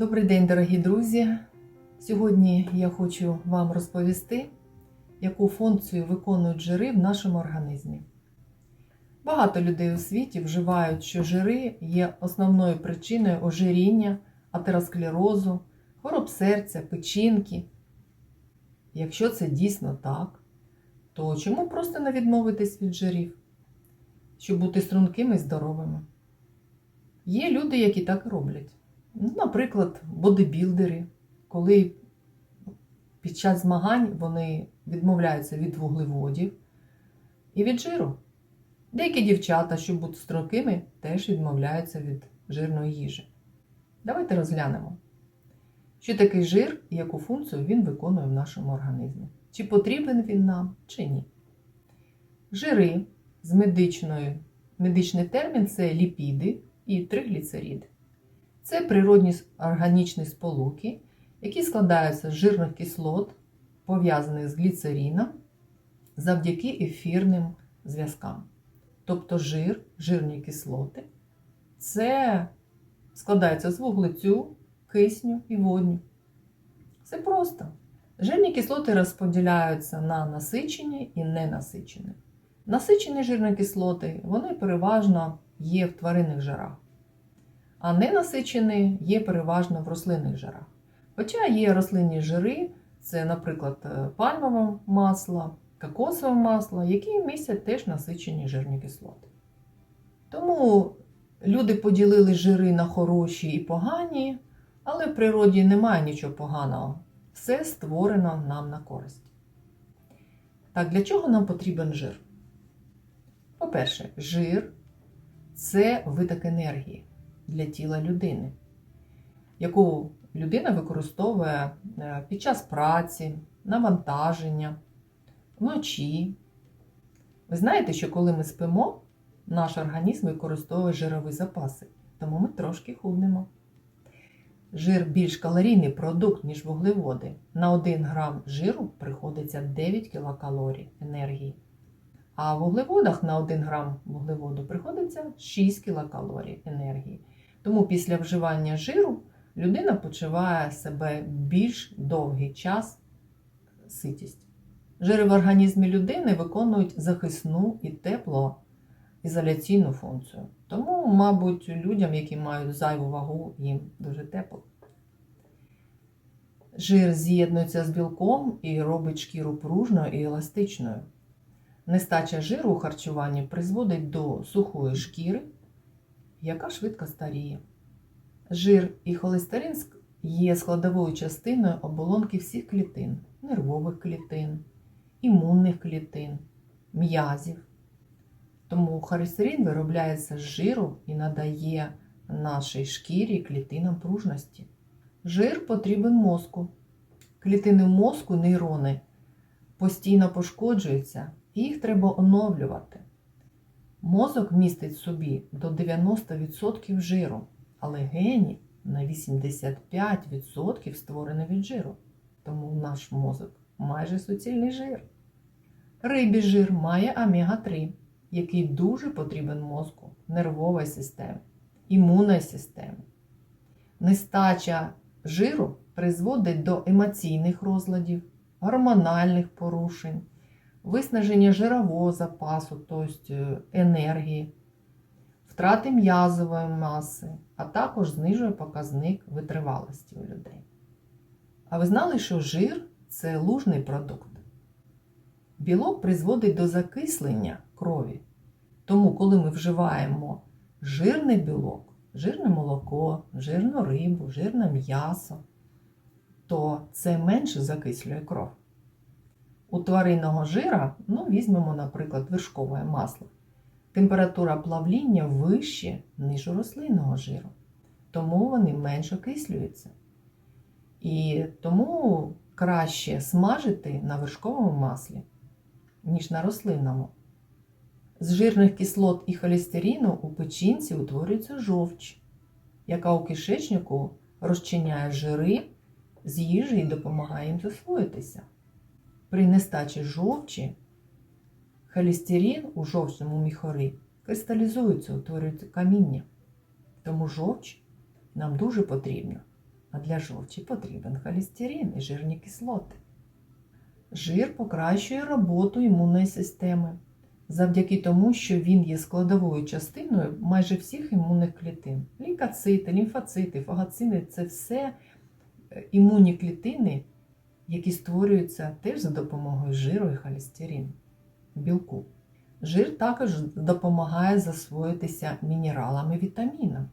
Добрий день, дорогі друзі! Сьогодні я хочу вам розповісти, яку функцію виконують жири в нашому організмі. Багато людей у світі вживають, що жири є основною причиною ожиріння, атеросклерозу, хвороб серця, печінки. Якщо це дійсно так, то чому просто не відмовитись від жирів, щоб бути стрункими і здоровими? Є люди, які так роблять. Наприклад, бодибілдери, коли під час змагань вони відмовляються від вуглеводів і від жиру. Деякі дівчата, щоб бути стрункими, теж відмовляються від жирної їжі. Давайте розглянемо, що такий жир і яку функцію він виконує в нашому організмі. Чи потрібен він нам, чи ні. Жири з медичною, медичний термін це ліпіди і тригліцериди. Це природні органічні сполуки, які складаються з жирних кислот, пов'язаних з гліцеріном, завдяки ефірним зв'язкам. Тобто жир, жирні кислоти, це складається з вуглецю, кисню і водню. Все просто. Жирні кислоти розподіляються на насичені і ненасичені. Насичені жирні кислоти вони переважно є в тваринних жирах а ненасичені є переважно в рослинних жирах. Хоча є рослинні жири, це, наприклад, пальмове масло, кокосове масло, які містять теж насичені жирні кислоти. Тому люди поділили жири на хороші і погані, але в природі немає нічого поганого. Все створено нам на користь. Так, для чого нам потрібен жир? По-перше, жир це виток енергії для тіла людини, яку людина використовує е, під час праці, навантаження, вночі. Ви знаєте, що коли ми спимо, наш організм використовує жирові запаси, тому ми трошки худнемо. Жир більш калорійний продукт, ніж вуглеводи. На 1 грам жиру приходиться 9 кілокалорій енергії. А в вуглеводах на 1 грам вуглеводу приходиться 6 кілокалорій енергії. Тому після вживання жиру людина почуває себе більш довгий час ситість. Жири в організмі людини виконують захисну і теплоізоляційну функцію. Тому, мабуть, людям, які мають зайву вагу, їм дуже тепло. Жир з'єднується з білком і робить шкіру пружною і еластичною. Нестача жиру у харчуванні призводить до сухої шкіри яка швидко старіє. Жир і холестерин є складовою частиною оболонки всіх клітин, нервових клітин, імунних клітин, м'язів. Тому холестерин виробляється з жиру і надає нашій шкірі клітинам пружності. Жир потрібен мозку. Клітини мозку, нейрони постійно пошкоджуються, і їх треба оновлювати. Мозок містить в собі до 90% жиру, але гені на 85% створені від жиру. Тому наш мозок майже суцільний жир. Рибі жир має омега-3, який дуже потрібен мозку, нервовій системі, імунної системі. Нестача жиру призводить до емоційних розладів, гормональних порушень виснаження жирового запасу, тобто енергії, втрати м'язової маси, а також знижує показник витривалості у людей. А ви знали, що жир це лужний продукт? Білок призводить до закислення крові. Тому, коли ми вживаємо жирний білок, жирне молоко, жирну рибу, жирне м'ясо, то це менше закислює кров. У тваринного жира, ну, візьмемо, наприклад, вершкове масло. Температура плавління вище, ніж у рослинного жиру. Тому вони менш окислюються. І тому краще смажити на вершковому маслі, ніж на рослинному. З жирних кислот і холестерину у печінці утворюється жовч, яка у кишечнику розчиняє жири з їжі і допомагає їм засвоїтися. При нестачі жовчі холестерин у жовчному міхорі кристалізується, утворюється каміння. Тому жовч нам дуже потрібна. а для жовчі потрібен холестерин і жирні кислоти. Жир покращує роботу імунної системи завдяки тому, що він є складовою частиною майже всіх імунних клітин. Лікоцити, лімфоцити, фагоцини це все е, імунні клітини, які створюються теж за допомогою жиру і холестерину, білку. Жир також допомагає засвоїтися мінералам і вітамінам.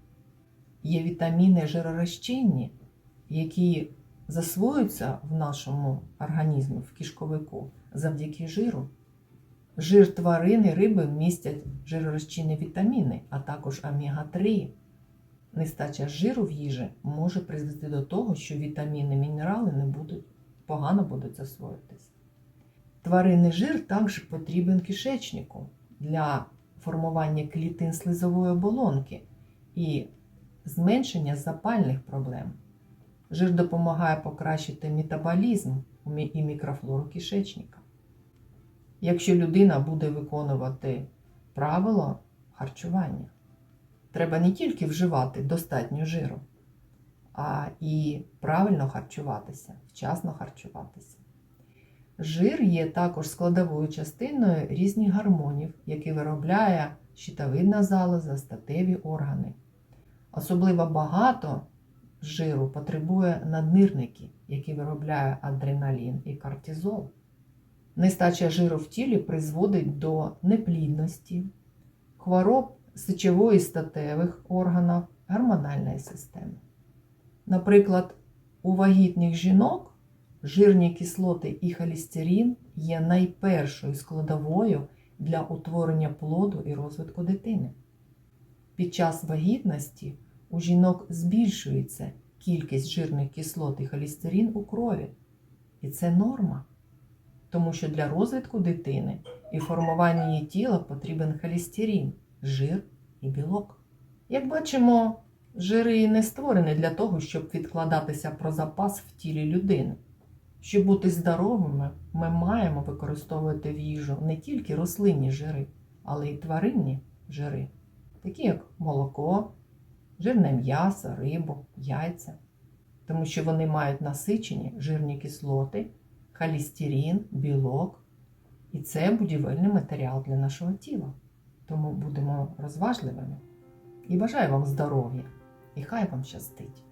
Є вітаміни жиророзчинні, які засвоюються в нашому організмі, в кишковику завдяки жиру. Жир тварин і риби містять жиророзчинні вітаміни, а також омега-3. Нестача жиру в їжі може призвести до того, що вітаміни мінерали не будуть погано будуть засвоїтися. Тваринний жир також потрібен кишечнику для формування клітин слизової оболонки і зменшення запальних проблем. Жир допомагає покращити метаболізм і мікрофлору кишечника. Якщо людина буде виконувати правила харчування, треба не тільки вживати достатньо жиру, і правильно харчуватися, вчасно харчуватися. Жир є також складовою частиною різних гормонів, які виробляє щитовидна залоза, статеві органи. Особливо багато жиру потребує наднирники, які виробляє адреналін і кортизол. Нестача жиру в тілі призводить до неплідності, хвороб сечової статевих органів, гормональної системи. Наприклад, у вагітних жінок жирні кислоти і холестерин є найпершою складовою для утворення плоду і розвитку дитини. Під час вагітності у жінок збільшується кількість жирних кислот і холестерин у крові. І це норма, тому що для розвитку дитини і формування її тіла потрібен холестерин, жир і білок. Як бачимо, жири не створені для того, щоб відкладатися про запас в тілі людини. Щоб бути здоровими, ми маємо використовувати в їжу не тільки рослинні жири, але й тваринні жири, такі як молоко, жирне м'ясо, рибу, яйця, тому що вони мають насичені жирні кислоти, холестерин, білок, і це будівельний матеріал для нашого тіла. Тому будемо розважливими і бажаю вам здоров'я, і хай вам щастить!